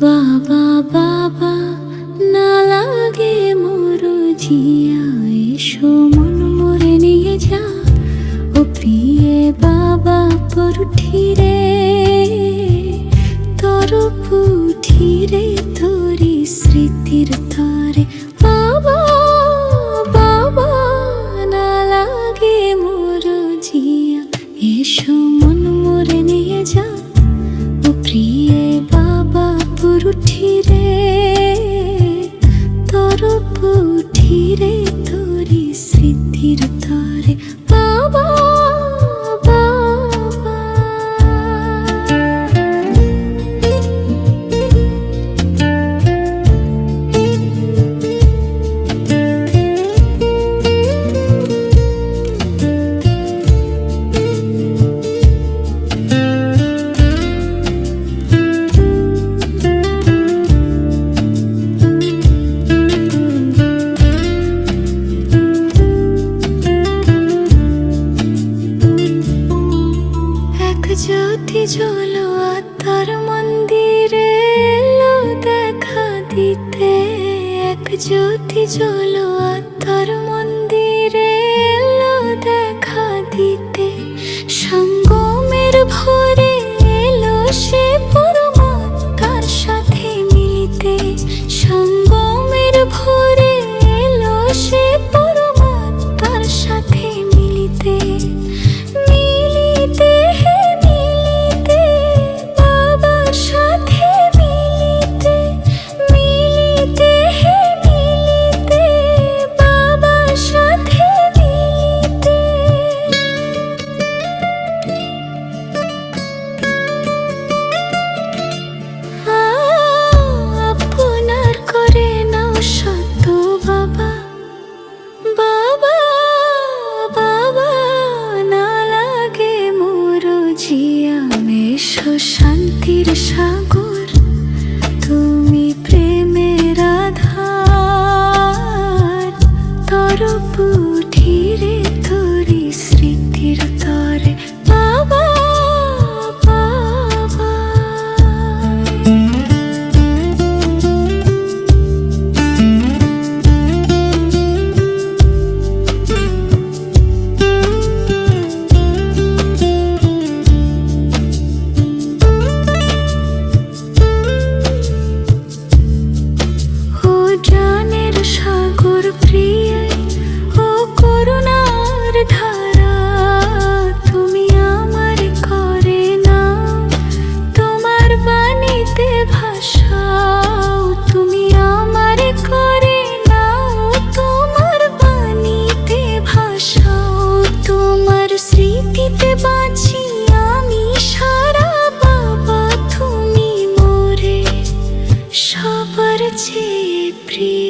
বাবা না লাগে মোর জিয়া এসো মন মরে নিয়ে যা। ও প্রিয়ে বাবা পরুঠি রে তর পুঠি রে তোরি স্মৃতির তরে জ্যোতি জ্বলো আত্মার মন্দিরে এলো দেখা দিতে, এক জ্যোতি জ্বলো আত্মার মন্দিরে এলো দেখা দিতে, সঙ্গমের ভরে এলো সে পরমাত্মার সাথে মিলিতে, সঙ্গমের ভরে এলো সে 沉 সাগর প্রিয় ও করুণার ধারা, তুমি আমার করে না। তোমার বাণীতে ভাষাও, তুমি আমার করে নাও তোমার বাণীতে ভাষাও, তোমার স্মৃতিতে বাঁচি আমি সারা বাবা, তুমি মোরে সবার চেয়ে প্রিয়তম